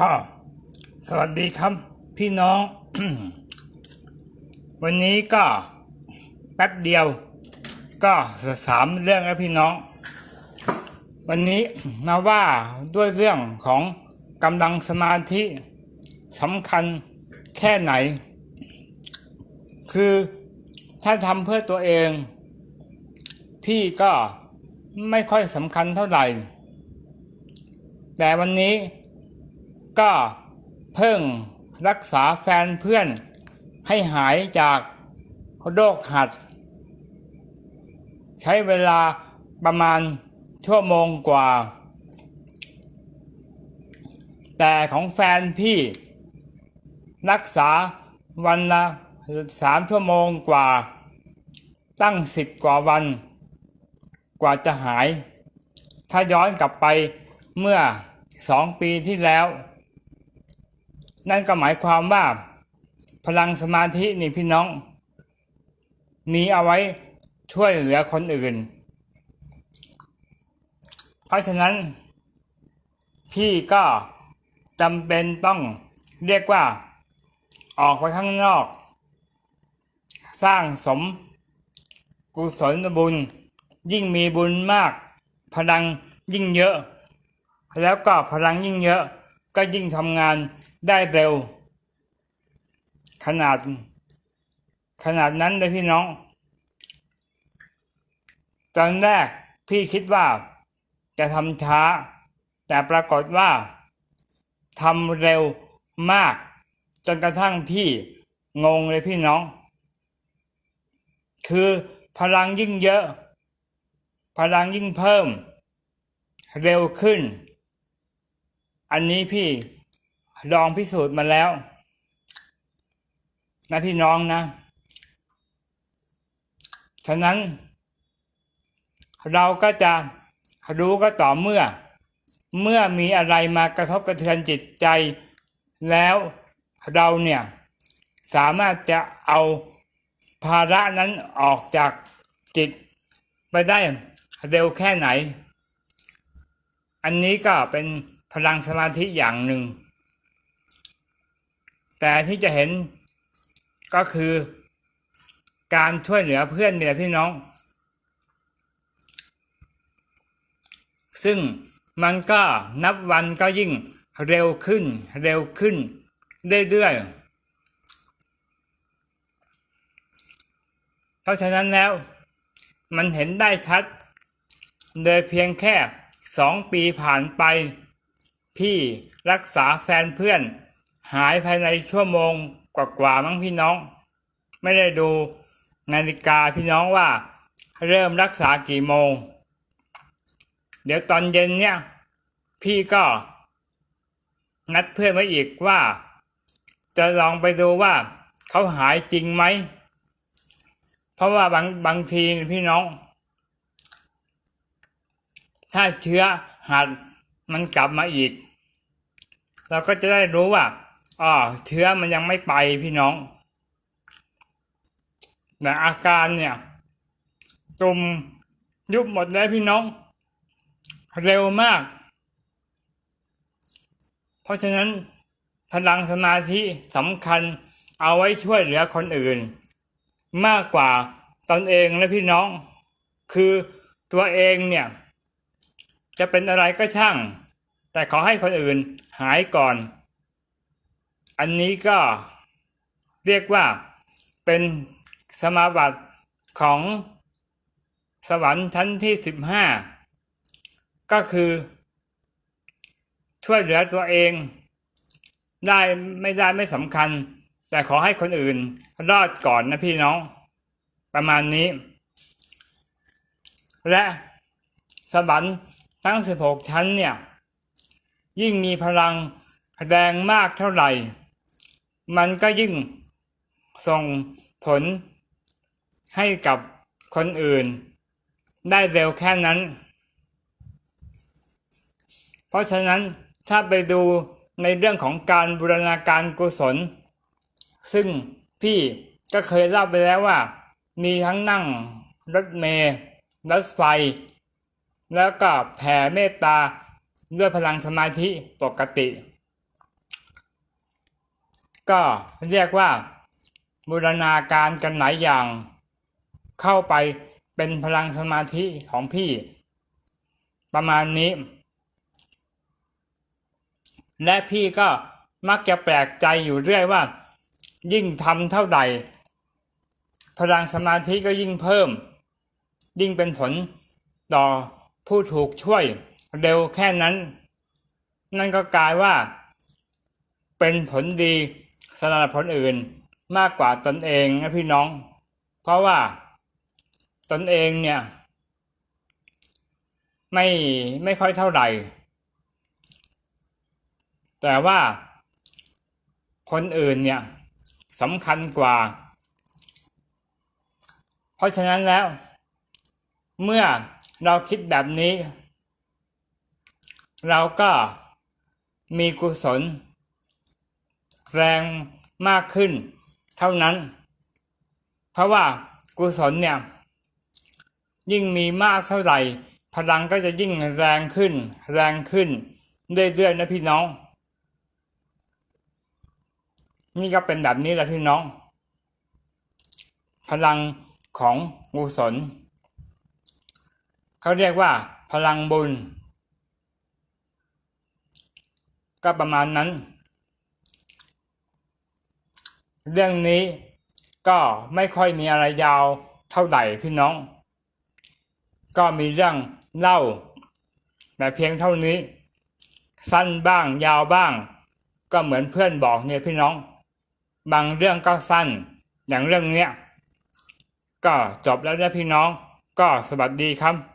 ก็สวัสดีครับพี่น้อง วันนี้ก็แป๊บเดียว ก็สามเรื่องแล้วพี่น้อง วันนี้มาว่าด้วยเรื่องของกำลังสมาธิสำคัญแค่ไหน คือถ้าทำเพื่อตัวเอง พี่ก็ไม่ค่อยสำคัญเท่าไหร่ แต่วันนี้ ก็เพิ่งรักษาแฟนเพื่อนให้หายจากโรคหัด ใช้เวลาประมาณชั่วโมงกว่า แต่ของแฟนพี่ รักษาวันละสามชั่วโมงกว่า ตั้งสิบกว่าวัน กว่าจะหาย ถ้าย้อนกลับไปเมื่อสองปีที่แล้ว นั่นก็หมายความว่า พลังสมาธินี่พี่น้อง มีเอาไว้ช่วยเหลือคนอื่น เพราะฉะนั้น พี่ก็จำเป็นต้องเรียกว่า ออกไปข้างนอก สร้างสม กุศลบุญ ยิ่งมีบุญมาก พลังยิ่งเยอะ แล้วก็พลังยิ่งเยอะ ก็ยิ่งทำงานได้เร็ว ขนาด ขนาดนั้นเลยพี่น้อง ตอนแรกพี่คิดว่าจะทำช้า แต่ปรากฏว่าทำเร็วมาก จนกระทั่งพี่งงเลยพี่น้อง คือพลังยิ่งเยอะ พลังยิ่งเพิ่ม เร็วขึ้น อันนี้พี่ลองพิสูจน์มาแล้วนะพี่น้องนะ ฉะนั้น เราก็จะรู้ก็ต่อเมื่อ เมื่อมีอะไรมากระทบกระเทือนจิตใจ แล้วเราเนี่ย สามารถจะเอาภาระนั้นออกจากจิตไปได้เร็วแค่ไหน อันนี้ก็เป็น พลังสมาธิอย่างหนึ่ง แต่ที่จะเห็นก็คือการช่วยเหลือเพื่อนเนี่ยพี่น้อง ซึ่งมันก็นับวันก็ยิ่งเร็วขึ้น เร็วขึ้น เรื่อยๆ เพราะฉะนั้นแล้ว มันเห็นได้ชัด โดยเพียงแค่สองปีผ่านไป พี่รักษาแฟนเพื่อน หายภายในชั่วโมงกว่าๆมั้งพี่น้อง ไม่ได้ดูนาฬิกาพี่น้องว่า เริ่มรักษากี่โมง เดี๋ยวตอนเย็นเนี่ย พี่ก็ นัดเพื่อนไว้อีกว่า จะลองไปดูว่าเขาหายจริงไหม เพราะว่าบางบางทีพี่น้อง ถ้าเชื้อหัด มันกลับมาอีก เราก็จะได้รู้ว่าอ๋อเชื้อมันยังไม่ไปพี่น้องแต่อาการเนี่ยตุ่มยุบหมดแล้วพี่น้อง เร็วมาก เพราะฉะนั้นพลังสมาธิสำคัญเอาไว้ช่วยเหลือคนอื่น มากกว่าตนเองและพี่น้อง คือตัวเองเนี่ย จะเป็นอะไรก็ช่าง แต่ขอให้คนอื่นหายก่อน อันนี้ก็เรียกว่าเป็นสมาบัติของสวรรค์ชั้นที่สิบห้าก็คือ ช่วยเหลือตัวเอง ได้ไม่ได้ไม่สำคัญ แต่ขอให้คนอื่นรอดก่อนนะพี่น้อง ประมาณนี้ และสวรรค์ ทั้งสิบหกชั้นเนี่ย ยิ่งมีพลังแรงมากเท่าไหร่ มันก็ยิ่งส่งผลให้กับคนอื่น ได้เร็วแค่นั้น เพราะฉะนั้นถ้าไปดูในเรื่องของการบูรณาการกุศล ซึ่งพี่ก็เคยเล่าไปแล้วว่า มีทั้งนั่งรถเมล์รถไฟ แล้วก็แผ่เมตตาด้วยพลังสมาธิปกติ ก็เรียกว่าบูรณาการกันหลายอย่าง เข้าไปเป็นพลังสมาธิของพี่ ประมาณนี้ และพี่ก็มักจะแปลกใจอยู่เรื่อยว่า ยิ่งทำเท่าใดพลังสมาธิก็ยิ่งเพิ่ม ยิ่งเป็นผลต่อ ผู้ถูกช่วยเร็วแค่นั้น นั่นก็กลายว่า เป็นผลดีสำหรับคนอื่นมากกว่าตนเองนะพี่น้อง เพราะว่าตนเองเนี่ย ไม่ไม่ค่อยเท่าไหร่ แต่ว่า คนอื่นเนี่ยสำคัญกว่า เพราะฉะนั้นแล้ว เมื่อ เราคิดแบบนี้ เราก็มีกุศล แรงมากขึ้น เท่านั้น เพราะว่ากุศลเนี่ย ยิ่งมีมากเท่าไหร่ พลังก็จะยิ่งแรงขึ้น แรงขึ้นเรื่อยๆนะพี่น้อง นี่ก็เป็นแบบนี้แหละพี่น้อง พลังของกุศล เขาเรียกว่า พลังบุญ ก็ประมาณนั้น เรื่องนี้ก็ไม่ค่อยมีอะไรยาวเท่าไหร่พี่น้อง ก็มีเรื่องเล่าแต่เพียงเท่านี้ สั้นบ้างยาวบ้าง ก็เหมือนเพื่อนบอกเนี่ยพี่น้อง บางเรื่องก็สั้น อย่างเรื่องเนี้ยก็จบแล้วนะพี่น้อง ก็สวัสดีครับ